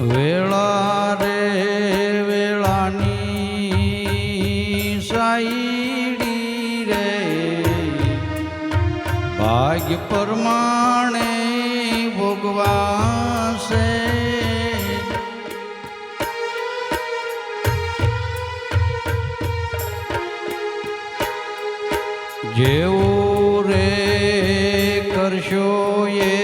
વેળા રે વેળાની સાઈડી રે. ભાગ્ય પરમાણે ભોગવાશે. જેવું રે કરશો એવું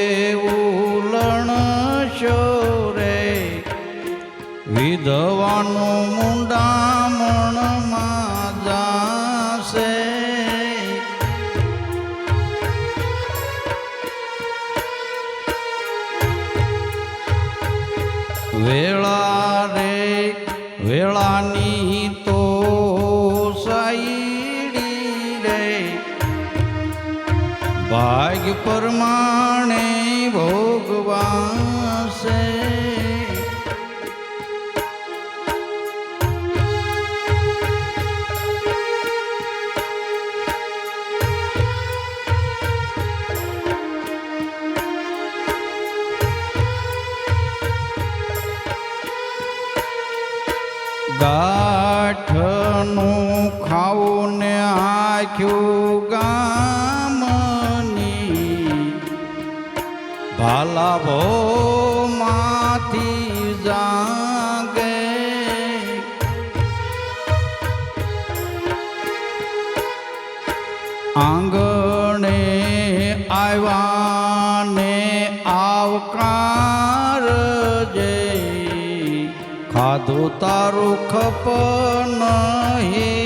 વિધવાનું મુંડામણમાં જાશે. વેળા રે વેળાની તો સાઈડી રે. ભાગ પ્રમાણે ભોગવાશે આખ્યું ગામની ભાલા ભો માંથી જાગે આંગણે આવ્યા ને આવકાર જે ખાધું તારું ખપ નહીં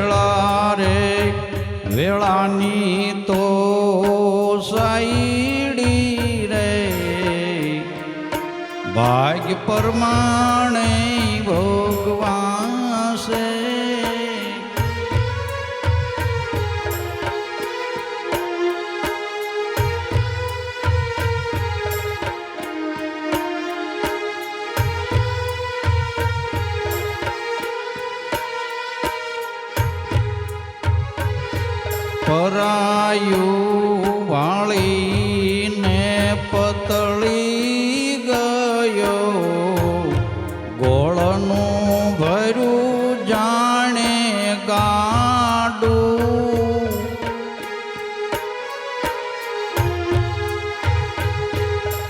વેળા રે વેળાની તો સાઈડી રે. ભાગ્ય પરમાણે ભોગવાશે પરાયું વાળીને પતળી ગયો. ગોળનું ભર્યું જાણે ગાડું.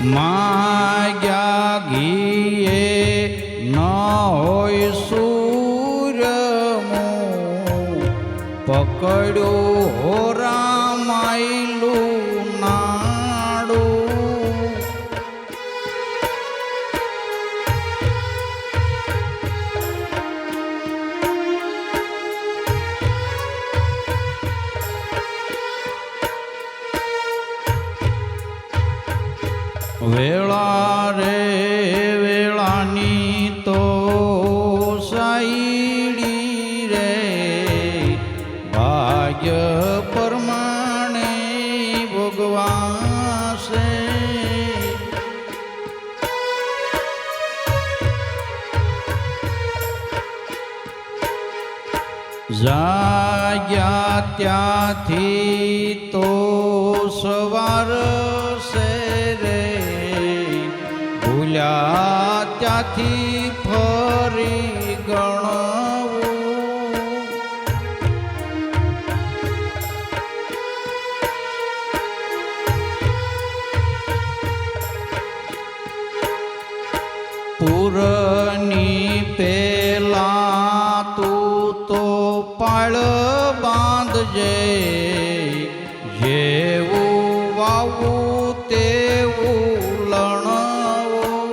માગ્યા પકડ્યું હો રામાયલું નાડું. વેળા રે જાગ્યા ત્યાંથી તો સવાર રે ભૂલ્યા ત્યાંથી પાળ બાંધજે જેવું વાવું તેવું લણવું.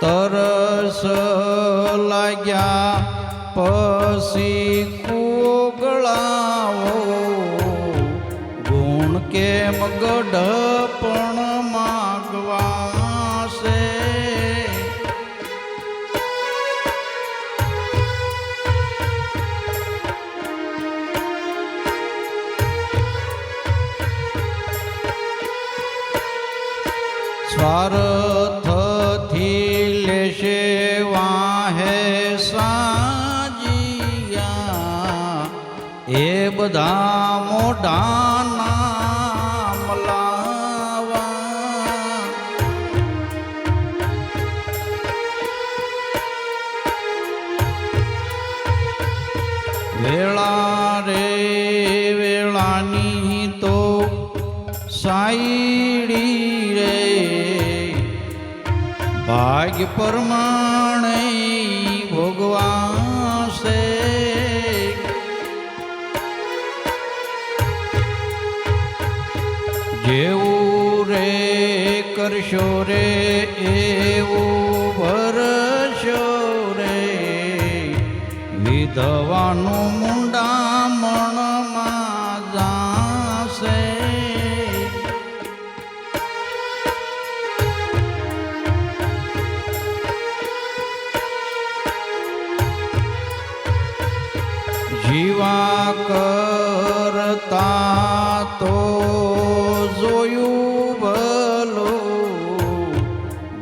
તરસ લાગ્યા પછી પ્રેમ ગઢપણ માગવાશે સ્વાર્થથી લેશે વાહે સાજિયા. એ બધા મોઢા સાઈડી રે. ભાગ્ય પરમાણે ભોગવાશે. જેવું રે કરશો રે એવું ભરશો રે. વિધવાનું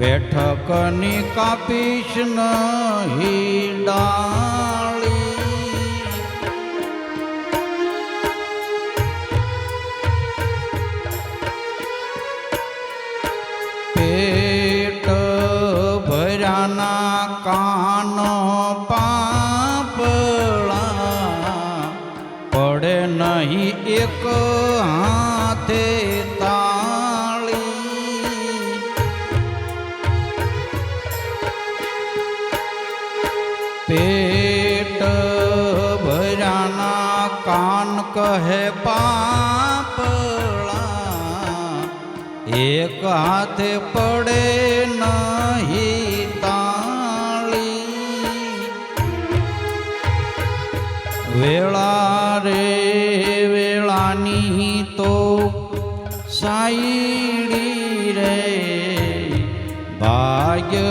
બેઠકની કાપીશ નહીં ડાળી. પેટ ભર્યાના કાન કહે પાપળા એક હાથે પડે નહીં તાળી વેળા રે વેળાની તો સાઈડી રે ભાગ્ય